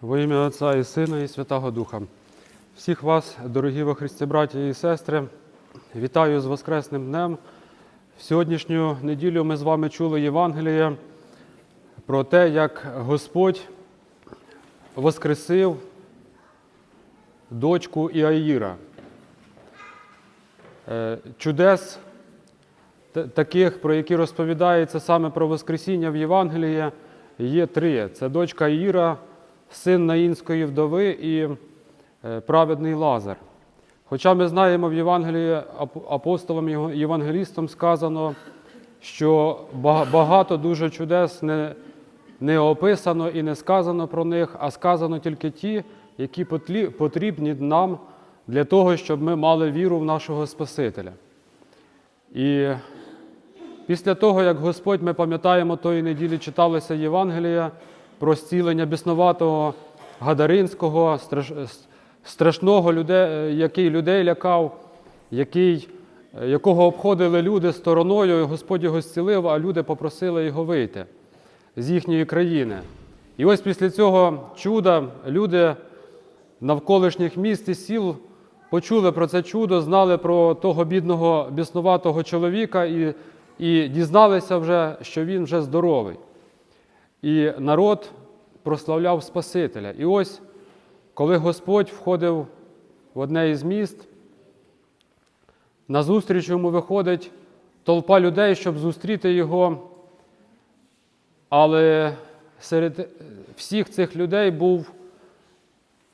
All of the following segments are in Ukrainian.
Во ім'я Отця і Сина, і Святого Духа. Всіх вас, дорогі во Христі, браті і сестри, вітаю з Воскресним днем. В сьогоднішню неділю ми з вами чули Євангеліє про те, як Господь воскресив дочку Іаїра. Е, Чудес таких, про які розповідається саме про Воскресіння в Євангелії, є три: це дочка Іра, син Наїнської вдови і е, праведний Лазар. Хоча ми знаємо в Євангелії ап- апостолом його- євангелістом сказано, що багато дуже чудес не, не описано і не сказано про них, а сказано тільки ті, які потрібні нам для того, щоб ми мали віру в нашого Спасителя. І Після того, як Господь, ми пам'ятаємо, тої неділі читалося Євангелія про зцілення біснуватого Гадаринського, страш- страшного, людей, який людей лякав, який, е, якого обходили люди стороною, і Господь його зцілив, а люди попросили його вийти з їхньої країни. І ось після цього чуда люди навколишніх міст і сіл почули про це чудо, знали про того бідного біснуватого чоловіка і, і дізналися вже, що він вже здоровий. І народ прославляв Спасителя. І ось, коли Господь входив в одне із міст, назустріч йому виходить толпа людей, щоб зустріти його. Але серед всіх цих людей був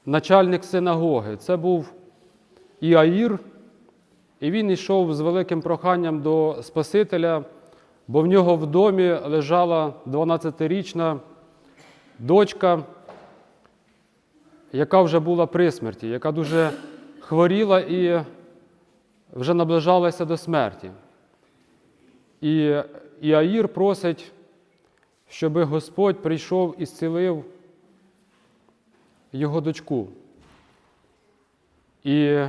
начальник синагоги. Це був Іаїр, і він йшов з великим проханням до Спасителя, бо в нього в домі лежала 12-річна дочка, яка вже була при смерті, яка дуже хворіла і вже наближалася до смерті. І Іаїр просить, щоб Господь прийшов і зцілив його дочку. І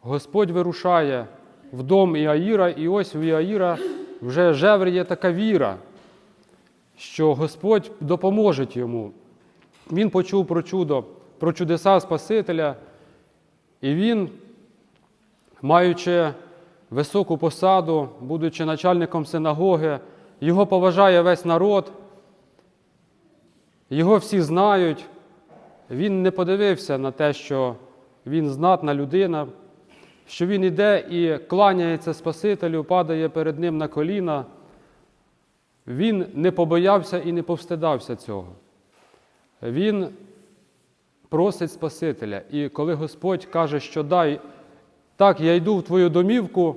Господь вирушає в дом Іаїра, і ось в Іаїра вже жевріє така віра, що Господь допоможе йому. Він почув про чудо, про чудеса Спасителя, і він, маючи високу посаду, будучи начальником синагоги, його поважає весь народ, його всі знають. Він не подивився на те, що він знатна людина, що він іде і кланяється Спасителю, падає перед ним на коліна. Він не побоявся і не повстидався цього. Він просить Спасителя. І коли Господь каже, що дай, так, я йду в твою домівку,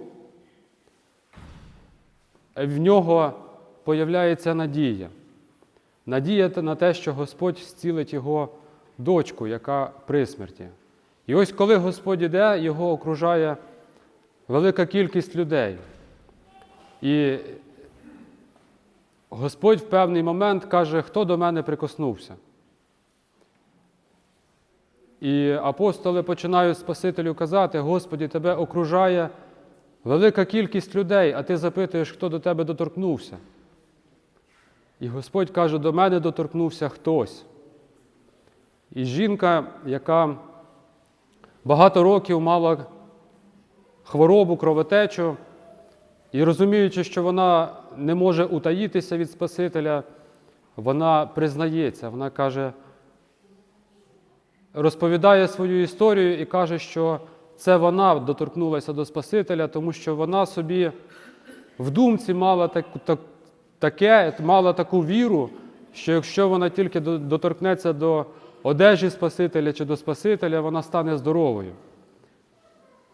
в нього появляється надія. Надія на те, що Господь зцілить його дочку, яка при смерті. І ось коли Господь іде, його окружає велика кількість людей. І Господь в певний момент каже, хто до мене прикоснувся. І апостоли починають Спасителю казати, Господі, тебе окружає велика кількість людей, а ти запитуєш, хто до тебе доторкнувся. І Господь каже, до мене доторкнувся хтось. І жінка, яка багато років мала хворобу, кровотечу, і розуміючи, що вона не може утаїтися від Спасителя, вона признається, вона каже, розповідає свою історію і каже, що це вона доторкнулася до Спасителя, тому що вона собі в думці мала таку, так, таке, мала таку віру, що якщо вона тільки доторкнеться до одежі Спасителя чи до Спасителя, вона стане здоровою.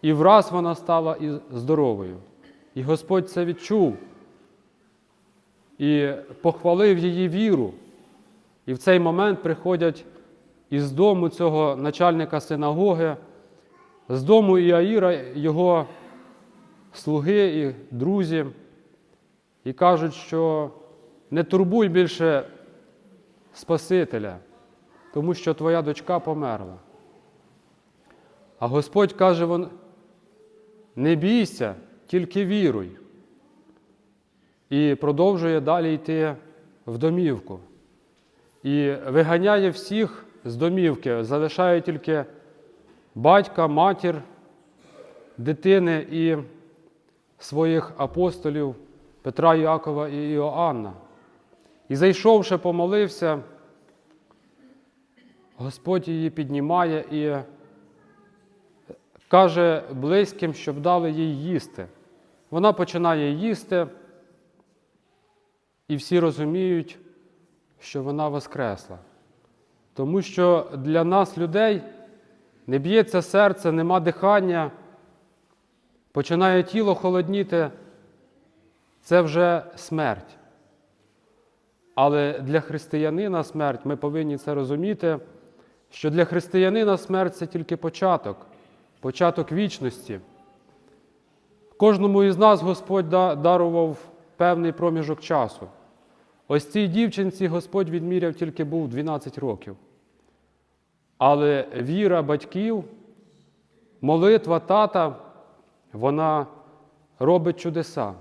І враз вона стала і здоровою. І Господь це відчув і похвалив її віру. І в цей момент приходять із дому цього начальника синагоги, з дому Іаїра, його слуги і друзі, і кажуть, що не турбуй більше Спасителя, тому що твоя дочка померла. А Господь каже, вон, не бійся, тільки віруй. І продовжує далі йти в домівку. І виганяє всіх з домівки, залишає тільки батька, матір, дитини і своїх апостолів Петра, Якова і Іоанна. І зайшовши, помолився, Господь її піднімає і каже близьким, щоб дали їй їсти. Вона починає їсти, і всі розуміють, що вона воскресла. Тому що для нас, людей, не б'ється серце, нема дихання, починає тіло холодніти, це вже смерть. Але для християнина смерть, ми повинні це розуміти, що для християнина смерть це тільки початок, початок вічності. Кожному із нас Господь дарував певний проміжок часу. Ось цій дівчинці Господь відміряв тільки був 12 років. Але віра батьків, молитва тата, вона робить чудеса.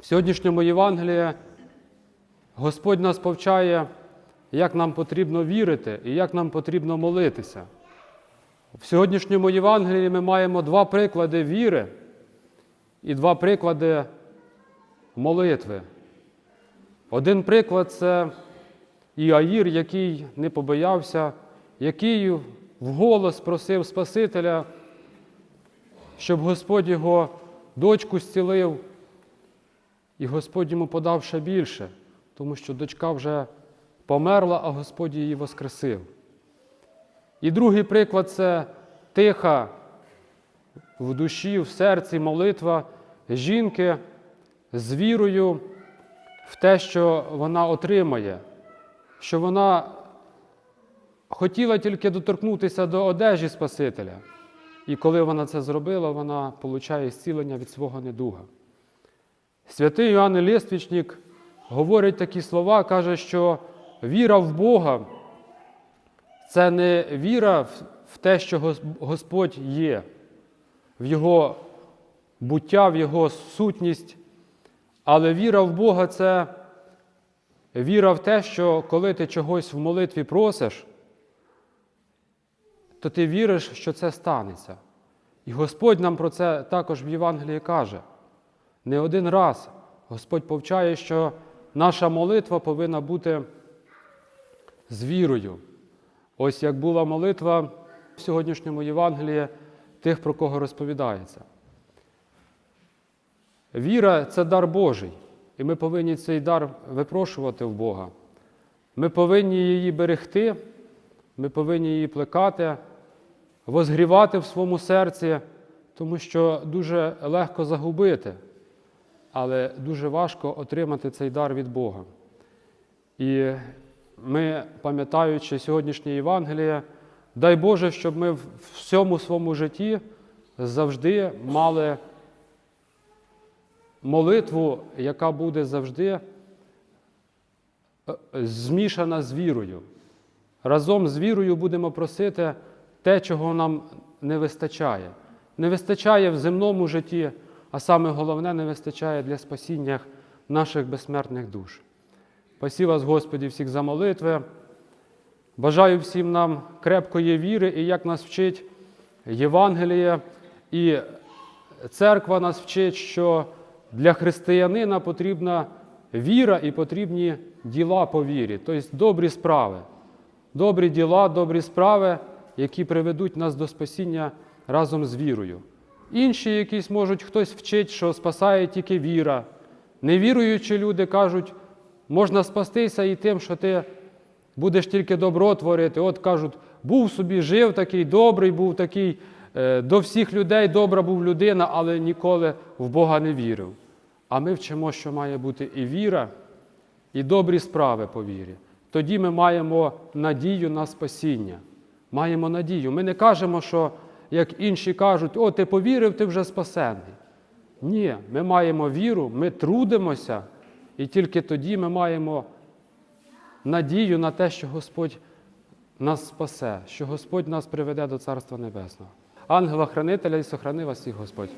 В сьогоднішньому Євангелії Господь нас повчає, як нам потрібно вірити і як нам потрібно молитися. В сьогоднішньому Євангелії ми маємо два приклади віри і два приклади молитви. Один приклад це Іаїр, який не побоявся, який вголос просив Спасителя, щоб Господь його дочку зцілив, і Господь йому подав ще більше, тому що дочка вже померла, а Господь її воскресив. І другий приклад це тиха в душі, в серці молитва жінки з вірою в те, що вона отримає, що вона хотіла тільки доторкнутися до одежі Спасителя. І коли вона це зробила, вона отримує зцілення від свого недуга. Святий Іоанн Лєствічник говорить такі слова, каже, що віра в Бога це не віра в- те, що Господь є, в Його буття, в Його сутність, але віра в Бога це віра в те, що коли ти чогось в молитві просиш, то ти віриш, що це станеться. І Господь нам про це також в Євангелії каже. Не один раз Господь повчає, що наша молитва повинна бути з вірою. Ось як була молитва в сьогоднішньому Євангелії тих, про кого розповідається. Віра це дар Божий, і ми повинні цей дар випрошувати в Бога. Ми повинні її берегти, ми повинні її плекати, возгрівати в своєму серці, тому що дуже легко загубити, але дуже важко отримати цей дар від Бога. І ми, пам'ятаючи сьогоднішнє Євангеліє, дай Боже, щоб ми в всьому своєму житті завжди мали молитву, яка буде завжди е, змішана з вірою. Разом з вірою будемо просити те, чого нам не вистачає. Не вистачає в земному житті, а саме головне, не вистачає для спасіння наших безсмертних душ. Спасі вас, Господі, всіх за молитви. Бажаю всім нам крепкої віри, і як нас вчить Євангеліє, і церква нас вчить, що для християнина потрібна віра і потрібні діла по вірі, тобто добрі справи. Добрі діла, добрі справи, які приведуть нас до спасіння разом з вірою. Інші якісь можуть хтось вчить, що спасає тільки віра. Невіруючі люди кажуть, можна спастися і тим, що ти будеш тільки добро творити. От кажуть, був собі, жив такий добрий, був такий, е, до всіх людей добра був людина, але ніколи в Бога не вірив. А ми вчимо, що має бути і віра, і добрі справи по вірі. Тоді ми маємо надію на спасіння. Маємо надію. Ми не кажемо, що як інші кажуть, о, ти повірив, ти вже спасений. Ні, ми маємо віру, ми трудимося, і тільки тоді ми маємо надію на те, що Господь нас спасе, що Господь нас приведе до Царства Небесного. Ангела-хранителя і сохрани вас всіх Господь.